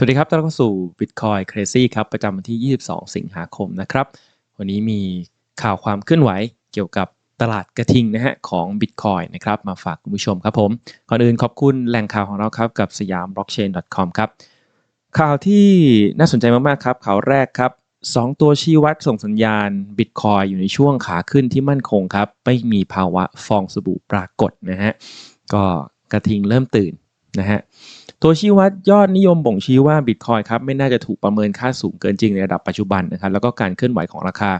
สวัสดีครับต้อนรับเข้าสู่ Bitcoin Crazy ครับ ประจำวันที่ 22 สิงหาคมนะครับ วันนี้มีข่าวความเคลื่อนไหวเกี่ยวกับตลาดกระทิงนะฮะของ Bitcoin นะครับ มาฝากคุณผู้ชมครับผม ก่อนอื่นขอบคุณแหล่งข่าวของเราครับ กับสยาม blockchain.com ครับ ข่าวที่น่าสนใจมาก ๆ ครับ ข่าวแรกครับ 2 ตัวชี้วัดส่งสัญญาณ Bitcoin อยู่ในช่วงขาขึ้นที่มั่นคงครับ ไม่มีภาวะฟองสบู่ปรากฏนะฮะ ก็กระทิงเริ่มตื่นนะฮะ ตัวชี้วัดยอดนิยมบ่งชี้ว่าบิตคอยครับไม่น่าจะถูกประเมินค่าสูงเกินจริงในระดับปัจจุบันนะครับแล้วก็การเคลื่อนไหวของราคา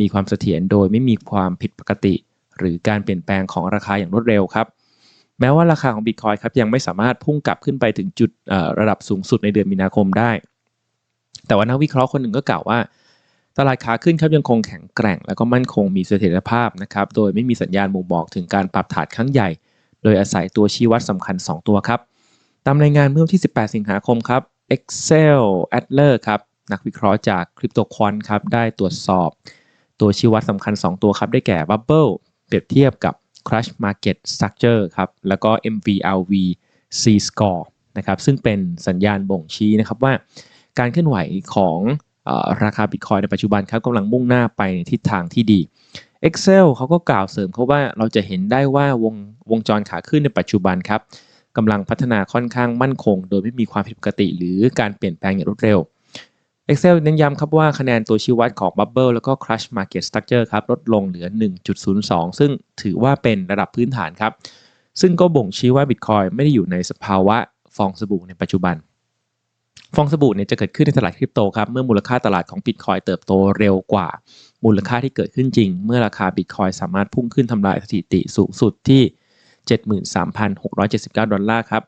มีความเสถียรโดยไม่มีความผิดปกติ หรือการเปลี่ยนแปลงของราคาอย่างรวดเร็วครับแม้ว่าราคาของบิตคอยครับยังไม่สามารถพุ่งกลับขึ้นไปถึงจุดระดับสูงสุดในเดือนมีนาคมได้ แต่ว่านักวิเคราะห์คนหนึ่งก็กล่าวว่า ตลาดขาขึ้นครับยังคงแข็งแกร่ง แล้วก็มั่นคงมีเสถียรภาพนะครับโดยไม่มีสัญญาณบ่งบอกถึงการปรับฐานครั้งใหญ่ โดยอาศัยตัวชี้วัดสำคัญ 2 ตัวครับ ตามรายงานเมื่อวันที่ 18 สิงหาคมครับ Excel Adler ครับนักวิเคราะห์จาก CryptoQuant ครับได้ตรวจสอบ ตัวชี้วัดสำคัญ 2 ตัวครับ ได้แก่ Bubble เปรียบเทียบกับ Crush Market Structure ครับแล้วก็ MVRV C Score นะครับซึ่งเป็นสัญญาณบ่งชี้นะครับว่า การเคลื่อนไหวของราคา Bitcoin ในปัจจุบันครับกำลังมุ่งหน้าไปในทิศทางที่ดี Excel เขาก็กล่าวเสริมเขาว่าเราจะเห็นได้ว่าวงวงจรขาขึ้นในปัจจุบันครับ กำลังพัฒนาค่อนข้างมั่นคง โดยไม่มีความผิดปกติ หรือการเปลี่ยนแปลงอย่างรวดเร็ว Excel เน้นย้ำครับว่าคะแนนตัวชี้วัดของ Bubble แล้วก็ Crush Market Structure ครับลดลงเหลือ 1.02 ซึ่งถือว่าเป็นระดับพื้นฐานครับ ซึ่งก็บ่งชี้ว่า Bitcoin ไม่ได้อยู่ในสภาวะฟองสบู่ในปัจจุบัน ฟองสบู่เนี่ยจะเกิดขึ้นในตลาดคริปโตครับ เมื่อมูลค่าตลาดของ Bitcoin เติบโตเร็วกว่า มูลค่าที่เกิดขึ้นจริง เมื่อราคา Bitcoin สามารถพุ่งขึ้นทำลายสถิติสูงสุดที่ 73,679 ดอลลาร์ครับ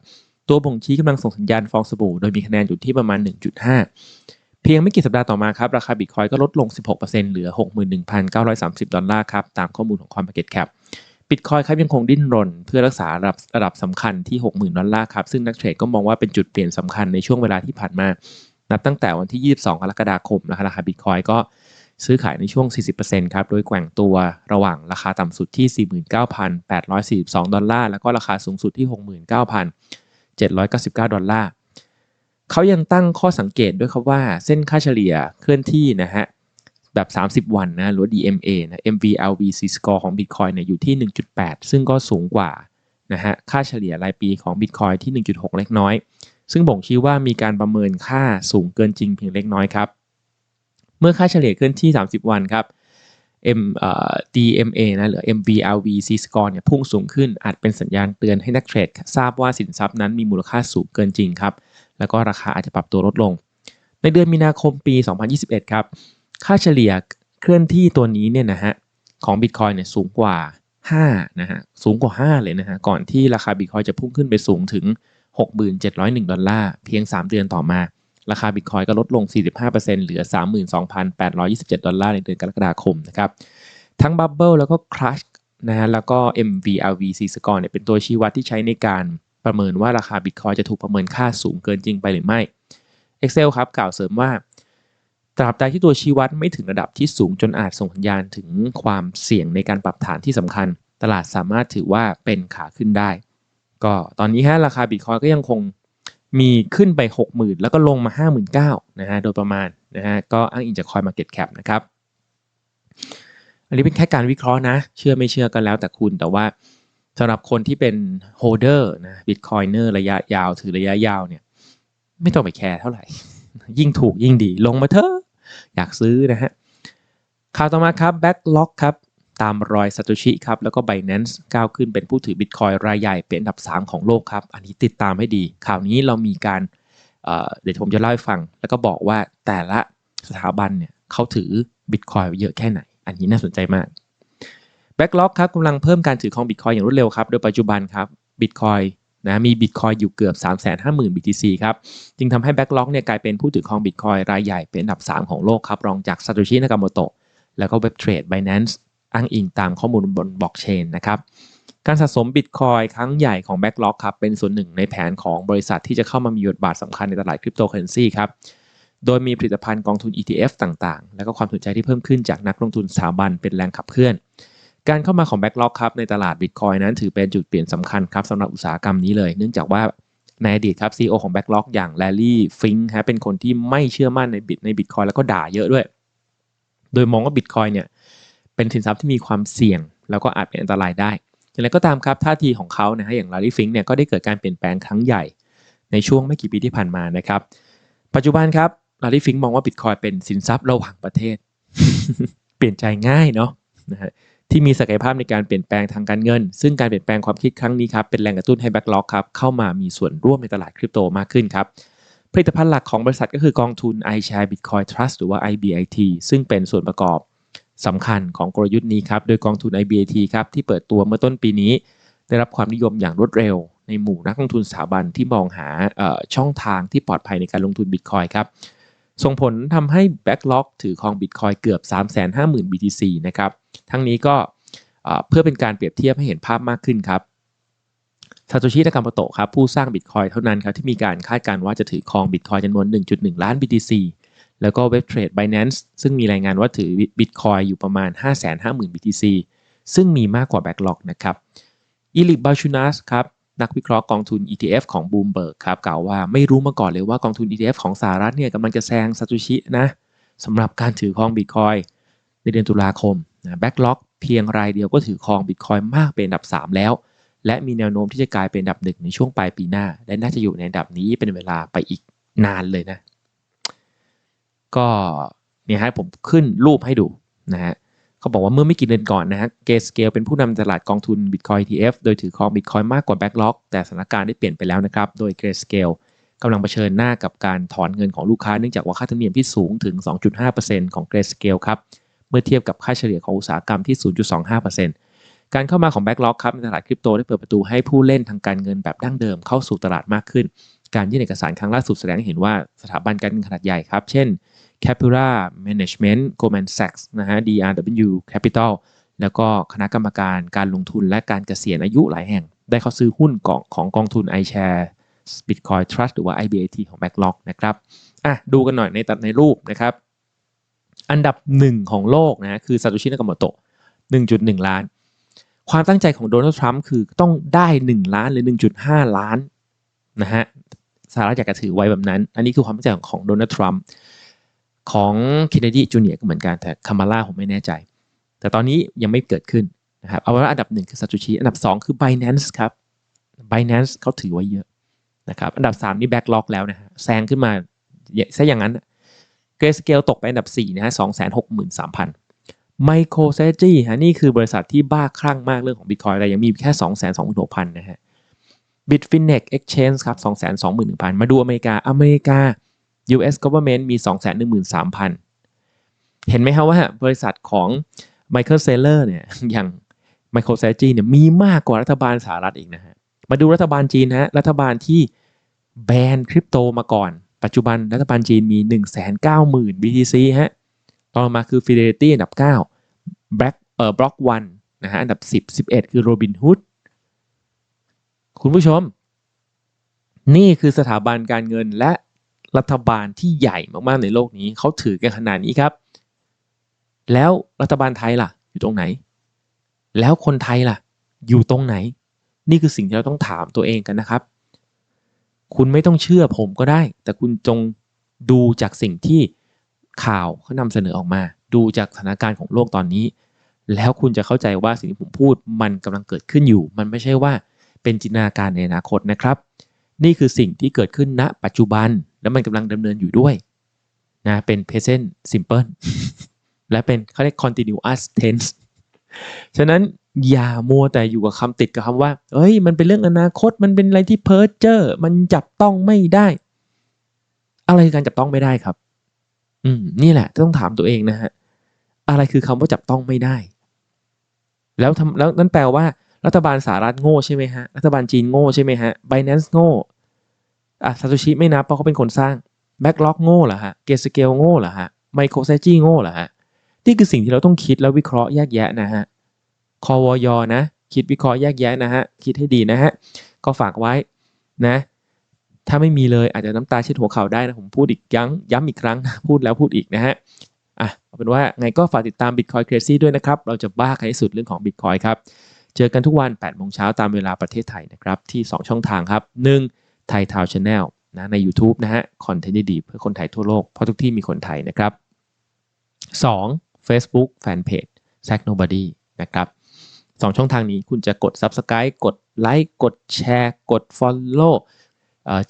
ตัวบ่งชี้กำลังส่งสัญญาณฟองสบู่โดยมีคะแนนอยู่ที่ประมาณ 1.5 เพียงไม่กี่สัปดาห์ต่อมาครับ ราคาบิตคอยก็ลดลง 16%เหลือ 61,930 ดอลลาร์ครับ ตามข้อมูลของ CoinMarketCap บิตคอยครับยังคงดิ้นรน เพื่อรักษาระดับระดับสำคัญที่ 60,000 ดอลลาร์ครับ ซึ่งนักเทรดก็มองว่าเป็นจุดเปลี่ยนสำคัญในช่วงเวลาที่ผ่านมา นับตั้งแต่วันที่ 22 กรกฎาคมราคาบิตคอยก็ ซื้อขายในช่วง 40%ครับ โดยแกว่งตัวระหว่างราคาต่ำสุดที่ 49,842 ดอลลาร์ แล้วก็ราคาสูงสุดที่ 69,799 ดอลลาร์เขายังตั้งข้อสังเกตด้วยครับว่าเส้นค่าเฉลี่ยเคลื่อนที่นะฮะแบบ 30 วันนะหรือ DMA นะ MVLVC score ของ Bitcoin เนี่ยอยู่ที่ 1.8 ซึ่งก็สูงกว่านะฮะค่าเฉลี่ยรายปีของ Bitcoin ที่ 1.6 เล็กน้อย ซึ่งบ่งชี้ว่ามีการประเมินค่าสูงเกินจริงเพียงเล็กน้อยครับ เมื่อค่าเฉลี่ยเคลื่อนที่ 30 วันครับ M เอ่อ DMA นะหรือ MVRV C score เนี่ยพุ่งสูงขึ้นอาจเป็นสัญญาณเตือนให้นักเทรดทราบว่าสินทรัพย์นั้นมีมูลค่าสูงเกินจริงครับ แล้วก็ราคาอาจจะปรับตัวลดลง ในเดือนมีนาคมปี 2021 ครับ ค่าเฉลี่ยเคลื่อนที่ตัวนี้เนี่ยนะฮะของ Bitcoin เนี่ยสูงกว่า 5 นะฮะ สูงกว่า 5 เลยนะฮะ ก่อนที่ราคา Bitcoin จะพุ่งขึ้นไปสูงถึง 6701 ดอลลาร์ เพียง 3 เดือนต่อมา ราคาบิตคอยก็ลดลง 45%เหลือ 32,827 ดอลลาร์ในเดือนกรกฎาคมนะครับ ทั้ง Bubble แล้วก็ Crush นะฮะแล้วก็ MVRVC Score เนี่ยเป็นตัวชี้วัดที่ใช้ในการประเมินว่าราคาบิตคอยจะถูกประเมินค่าสูงเกินจริงไปหรือไม่ Excel ครับกล่าวเสริมว่า ตราบใดที่ตัวชี้วัดไม่ถึงระดับที่สูงจนอาจส่งสัญญาณถึงความเสี่ยงในการปรับฐานที่สำคัญ ตลาดสามารถถือว่าเป็นขาขึ้นได้ ก็ตอนนี้ฮะราคาบิตคอยก็ยังคง มีขึ้นไป 60,000 แล้วก็ลงมา 59,000นะฮะโดยประมาณนะฮะก็อ้างอิงจากคอยมาเก็ตแคปนะครับอันนี้เป็นแค่การวิเคราะห์นะ เชื่อไม่เชื่อกันแล้วแต่คุณแต่ว่าสำหรับคนที่เป็นโฮเดอร์นะบิตคอยเนอร์ระยะยาวถือระยะยาวเนี่ยไม่ต้องไปแคร์เท่าไหร่ ยิ่งถูกยิ่งดีลงมาเถอะอยากซื้อนะฮะข่าวต่อมาครับแบ็กล็อกครับ ตามรอยซาโตชิครับแล้วก็ Binance ก้าวขึ้นเป็นผู้ถือบิตคอยรายใหญ่เป็นอันดับ 3 ของโลกครับ อันนี้ติดตามให้ดี ข่าวนี้เรามีการเดี๋ยวผมจะเล่าให้ฟัง แล้วก็บอกว่าแต่ละสถาบันเนี่ยเขาถือบิตคอยเยอะแค่ไหน อันนี้น่าสนใจมากแบ็กล็อกครับกำลังเพิ่มการถือครองบิตคอยอย่างรวดเร็วครับ โดยปัจจุบันครับบิตคอยนะมีบิตคอยอยู่เกือบ 350,000 BTC ครับจึงทำให้แบ็กล็อกเนี่ยกลายเป็นผู้ถือครองบิตคอยรายใหญ่เป็นอันดับ 3 ของโลกครับรองจากซาโตชินากาโมโตะแล้วก็เว็บเทรด Binance อ้างอิงตามข้อมูลบนบล็อกเชนนะครับการสะสมบิตคอยครั้งใหญ่ของ Backlog ครับเป็นส่วนหนึ่งในแผนของบริษัทที่จะเข้ามามีบทบาทสำคัญในตลาดคริปโตเคอเรนซีครับโดยมีผลิตภัณฑ์กองทุน ETF ต่างๆ และก็ความสนใจที่เพิ่มขึ้นจากนักลงทุนสถาบันเป็นแรงขับเคลื่อน การเข้ามาของ Backlog ครับในตลาดบิตคอยนั้นถือเป็นจุดเปลี่ยนสำคัญครับสำหรับอุตสาหกรรมนี้เลย เนื่องจากว่าในอดีตครับ CEO ของ Backlog อย่าง Larry Fink ฮะเป็นคนที่ไม่เชื่อมั่นในบิตใน Bitcoin แล้วก็ด่าเยอะด้วย โดยมองว่า Bitcoin เนี่ยเเป็นสินทรัพย์ที่มีความเสี่ยง แล้วก็อาจเป็นอันตรายได้อย่างไรก็ตามครับท่าทีของเขานะฮะอย่าง Larry Fink เนี่ยก็ได้เกิดการเปลี่ยนแปลงครั้งใหญ่ ในช่วงไม่กี่ปีที่ผ่านมานะครับ ปัจจุบันครับ Larry Fink มองว่า Bitcoin เป็นสินทรัพย์ระหว่างประเทศ เปลี่ยนใจง่ายเนาะนะฮะที่มีศักยภาพในการเปลี่ยนแปลงทางการเงิน ซึ่งการเปลี่ยนแปลงความคิดครั้งนี้ครับเป็นแรงกระตุ้นให้ Backlog ครับเข้ามามีส่วนร่วมในตลาดคริปโตมากขึ้นครับผลิตภัณฑ์หลักของบริษัทก็คือกองทุน iShare Bitcoin Trust หรือว่า IBIT ซึ่งเป็นส่วนประกอบ สำคัญของกลยุทธ์นี้ครับ โดยกองทุน IBIT ครับที่เปิดตัวเมื่อต้นปีนี้ ได้รับความนิยมอย่างรวดเร็ว ในหมู่นักลงทุนสถาบันที่มองหาช่องทางที่ปลอดภัยในการลงทุน Bitcoin ครับส่งผลทำให้ Backlog ถือครอง Bitcoin เกือบ 350,000 BTC นะครับ ทั้งนี้ก็เพื่อเป็นการเปรียบเทียบให้เห็นภาพมากขึ้นครับซาโตชินากามโตะครับผู้สร้าง Bitcoin เท่านั้นครับที่มีการคาดการณ์ว่าจะถือครอง Bitcoin จำนวน 1.1 ล้าน BTC แล้วก็เว็บเทรด Binance ซึ่งมีรายงานว่าถือ Bitcoin อยู่ประมาณ 550,000 BTC ซึ่งมีมากกว่า Backlog นะครับอีลิกบาชูนัสครับนักวิเคราะห์กองทุน ETF ของ Bloomberg ครับกล่าวว่าไม่รู้มาก่อนเลยว่ากองทุน ETF ของสหรัฐเนี่ยกำลังจะแซงซาโตชินะสำหรับการถือครอง Bitcoin ในเดือนตุลาคมนะ Backlog เพียงรายเดียวก็ถือครอง Bitcoin มากเป็นอันดับ 3 แล้ว และมีแนวโน้มที่จะกลายเป็นอันดับหนึ่งในช่วงปลายปีหน้า และน่าจะอยู่ในอันดับนี้เป็นเวลาไปอีกนานเลยนะ ก็เนี่ยฮะผมขึ้นรูปให้ดูนะฮะเขาบอกว่าเมื่อไม่กี่เดือนก่อนนะฮะเกสเกลเป็นผู้นำตลาดกองทุน Bitcoin ETF โดยถือครอง Bitcoin มากกว่า Backlog แต่สถานการณ์ได้เปลี่ยนไปแล้วนะครับ โดยเกสเกลกำลังเผชิญหน้ากับการถอนเงินของลูกค้าเนื่องจากว่าค่าธรรมเนียมที่สูงถึง 2.5%ของเกรสเกลครับเมื่อเทียบกับค่าเฉลี่ยของอุตสาหกรรมที่ 0.25%การเข้ามาของ Backlog ครับในตลาดคริปโตได้เปิดประตูให้ผู้เล่นทางการเงินแบบดั้งเดิมเข้าสู่ตลาดมากขึ้น การยื่นเอกสารครั้งล่าสุดแสดงให้เห็นว่าสถาบันการเงินขนาดใหญ่ครับ เช่น Capula Management Goldman Sachs นะฮะ DRW Capital แล้วก็คณะกรรมการการลงทุนและการเกษียณอายุหลายแห่ง ได้เข้าซื้อหุ้นของของกองทุน iShare Bitcoin Trust หรือว่า IBAT ของ Backlog นะครับอะดูกันหน่อยในตัดในรูปนะครับ อันดับหนึ่งของโลกนะคือซาโตชินากาโมโตะ1.1 ล้าน ความตั้งใจของโดนัลด์ทรัมป์คือต้องได้ 1 ล้านหรือ 1.5 ล้านนะฮะสหรัฐอยากจะถือไว้แบบนั้น อันนี้คือความตั้งใจของโดนัลด์ทรัมป์ ของเคนเนดีจูเนียก็เหมือนกันแต่คามาล่าผมไม่แน่ใจ แต่ตอนนี้ยังไม่เกิดขึ้นนะครับเอาว่าอันดับหนึ่งคือซาโตชิอันดับ 2 คือ Binance ครับ Binance เขาถือไว้เยอะนะครับอันดับ 3 นี่แบ็กล็อกแล้วนะฮะแซงขึ้นมาซะอย่างนั้นเกรสเกลตกไปอันดับ 4 นะฮะ263,000 MicroStrategy ฮะนี่คือบริษัทที่บ้าคลั่งมากเรื่องของ Bitcoin แต่ยังมีแค่226,000นะฮะ Bitfinex Exchange ครับ221,000มาดูอเมริกาอเมริกา US Government มี 213,000 เห็นไหมครับว่าบริษัทของ Michael Saylor เนี่ยอย่าง MicroStrategy เนี่ยมีมากกว่ารัฐบาลสหรัฐอีกนะฮะ มาดูรัฐบาลจีนนะฮะ รัฐบาลที่แบนคริปโตมาก่อน ปัจจุบันรัฐบาลจีนมี 190,000 BTC ฮะ ต่อมาคือ Fidelity อันดับ 9 Black เอ่อ Block One นะฮะ อันดับ 10 11 คือ Robinhood คุณผู้ชม นี่คือสถาบันการเงินและ รัฐบาลที่ใหญ่มากๆในโลกนี้เขาถือกันขนาดนี้ครับ แล้วรัฐบาลไทยล่ะ อยู่ตรงไหน แล้วคนไทยล่ะ อยู่ตรงไหน นี่คือสิ่งที่เราต้องถามตัวเองกันนะครับ คุณไม่ต้องเชื่อผมก็ได้ แต่คุณจงดูจากสิ่งที่ข่าวเขานำเสนอออกมา ดูจากสถานการณ์ของโลกตอนนี้ แล้วคุณจะเข้าใจว่าสิ่งที่ผมพูดมันกำลังเกิดขึ้นอยู่ มันไม่ใช่ว่าเป็นจินตนาการในอนาคตนะครับ นี่คือสิ่งที่เกิดขึ้นณ ปัจจุบัน แล้วมันกำลังดำเนินอยู่ด้วยนะเป็น present simple และเป็นเขาเรียก continuous tense ฉะนั้นอย่ามัวแต่อยู่กับคำติดกับคำว่า เอ้ย มันเป็นเรื่องอนาคต มันเป็นอะไรที่เพ้อเจ้อ มันจับต้องไม่ได้ อะไรคือการจับต้องไม่ได้ครับ อืม นี่แหละ ต้องถามตัวเองนะฮะ อะไรคือคำว่าจับต้องไม่ได้ แล้วทำแล้วนั่นแปลว่า รัฐบาลสหรัฐโง่ใช่ไหมฮะ รัฐบาลจีนโง่ใช่ไหมฮะไบแนนซ์โง่ อะซาโตชิไม่นับเพราะเขาเป็นคนสร้างแบ็กล็อกโง่เหรอฮะเกสเกลโง่เหรอฮะไมโครเซจีโง่เหรอฮะนี่คือสิ่งที่เราต้องคิดแล้ววิเคราะห์แยกแยะนะฮะคอวอยนะ คิดวิเคราะห์แยกแยะนะฮะคิดให้ดีนะฮะก็ฝากไว้นะถ้าไม่มีเลยอาจจะน้ำตาเช็ดหัวเข่าได้นะผมพูดอีกย้ำย้ำอีกครั้งพูดแล้วพูดอีกนะฮะอะเอาเป็นว่าไงก็ฝากติดตาม Bitcoin Crazy ด้วยนะครับ เราจะบ้ากันที่สุดเรื่องของ Bitcoin ครับ เจอกันทุกวัน8โมงเช้าตามเวลาประเทศไทยนะครับ ที่ 2 ช่องทางครับ 1 ไทยทาวชาแนลนะใน u t u b e นะฮะคอนเทนต์ดีเพื่อคนไทยทั่วโลก เพราะทุกที่มีคนไทยนะครับ 2. Facebook Fanpage s a c Nobody นะครับสองช่องทางนี้คุณจะกด Subscribe กดไลค์กดแชร์กด Follow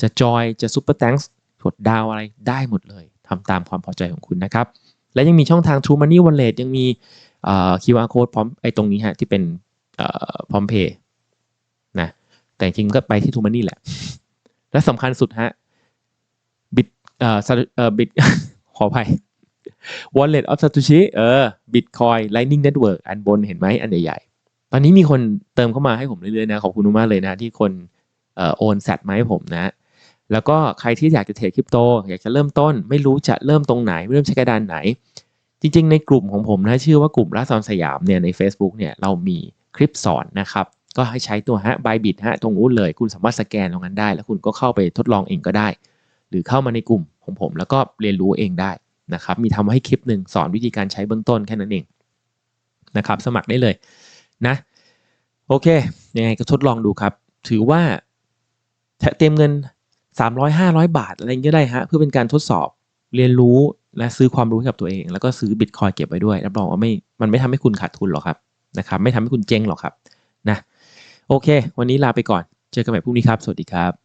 จะจอยจะ Super Thanks กดดาวอะไรได้หมดเลยทำตามความพอใจของคุณนะครับ และยังมีช่องทาง True Money Wallet ยังมีเอ่อ QR code พร้อมไอ้ตรงนี้ฮะที่เป็นพร้อมเพย์นะแต่จริงก็ไปที่ True Money แหละ และสำคัญสุดฮะบิตเอ่อเอ่อบิตขออภัย Wallet of Satoshi เออ Bitcoin Lightning Network อันบนเห็นไหมอันใหญ่ๆ ตอนนี้มีคนเติมเข้ามาให้ผมเรื่อยๆนะ ขอบคุณมากเลยนะ ที่คนเอ่อโอนแซดมาให้ผมนะ แล้วก็ใครที่อยากจะเทรดคริปโต อยากจะเริ่มต้น ไม่รู้จะเริ่มตรงไหน เริ่มใช้กระดานไหน จริงๆ ในกลุ่มของผมนะ ชื่อว่ากลุ่มรัศนสยามเนี่ยใน Facebook เนี่ยเรามีคลิปสอนนะครับ ก็ให้ใช้ตัวฮะบายบิดฮะตรงนู้นเลย คุณสามารถสแกนตรงนั้นได้ แล้วคุณก็เข้าไปทดลองเองก็ได้ หรือเข้ามาในกลุ่มของผม แล้วก็เรียนรู้เองได้นะครับ มีทำให้คลิปหนึ่งสอนวิธีการใช้เบื้องต้นแค่นั้นเองนะครับ สมัครได้เลยนะโอเคยังไงก็ทดลองดูครับ ถือว่าเตรียมเงิน 300 500 บาท อะไรอย่างเงี้ยก็ได้ฮะเพื่อเป็นการทดสอบเรียนรู้และซื้อความรู้ให้กับตัวเอง แล้วก็ซื้อบิตคอยเก็บไว้ด้วยรับรองว่าไม่มันไม่ทำให้คุณขาดทุนหรอกครับนะครับ ไม่ทำให้คุณเจ๊งหรอกครับนะ โอเค วันนี้ลาไปก่อน เจอกันใหม่พรุ่งนี้ครับ สวัสดีครับ